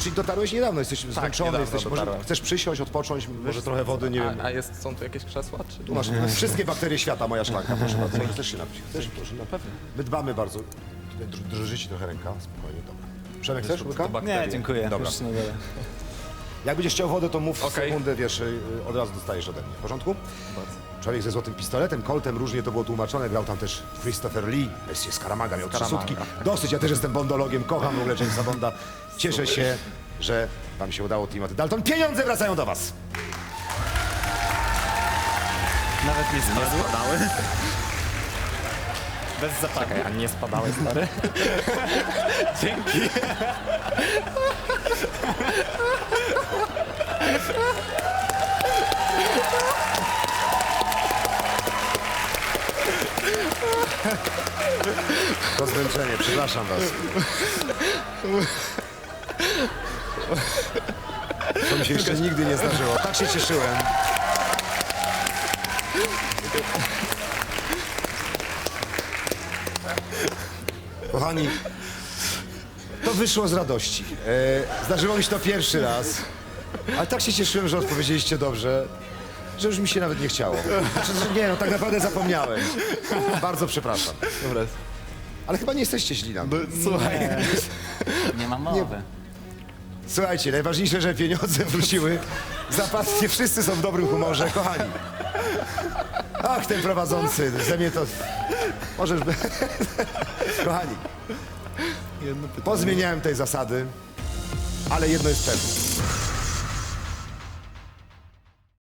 Czyli dotarłeś niedawno, jesteś zmęczony, niedawno jesteś, może dotarłem. chcesz przysiąść, odpocząć, może trochę wody, nie wiem. A, a jest, są tu jakieś krzesła? Czy... Tu masz wszystkie bakterie świata, moja szklanka, proszę bardzo. Możesz też się napić. Chcesz? Proszę, no pewnie. My dbamy bardzo. Tutaj dr- drży ci trochę ręka, spokojnie, dobra. Przemek, chcesz łyka? bakterie. Nie, dziękuję. Dobra. Już nie biorę. Jak będziesz chciał wodę, to mów w Okej. sekundę, wiesz, y, od razu dostajesz ode mnie. W porządku? Człowiek ze złotym pistoletem, Coltem, różnie to było tłumaczone. Grał tam też Christopher Lee, Messie Skaramaga, miał trzy Skaramaga. sutki. Dosyć, ja też jestem bondologiem, kocham w ogóle Jamesa Bonda. Cieszę się, że wam się udało, Timothy Dalton. Pieniądze wracają do was! Nawet nie spadały. Bez zapachu. Czekaj, a nie spadałeś, stary? Dzięki. To zmęczenie, przepraszam was. To mi się jeszcze nigdy nie zdarzyło. Tak się cieszyłem. Kochani, to wyszło z radości. E, zdarzyło mi się to pierwszy raz, ale tak się cieszyłem, że odpowiedzieliście dobrze, że już mi się nawet nie chciało. Znaczy, że nie, no tak naprawdę zapomniałem. Bardzo przepraszam. Dobra. Ale chyba nie jesteście źli na mnie. Słuchaj, Nie ma mowy. Słuchajcie, najważniejsze, że pieniądze wróciły. Zapatrzcie, wszyscy są w dobrym humorze, kochani. Ach, ten prowadzący, ze mnie to... Możesz... by- kochani, pozmieniałem tej zasady, ale jedno jest pewne.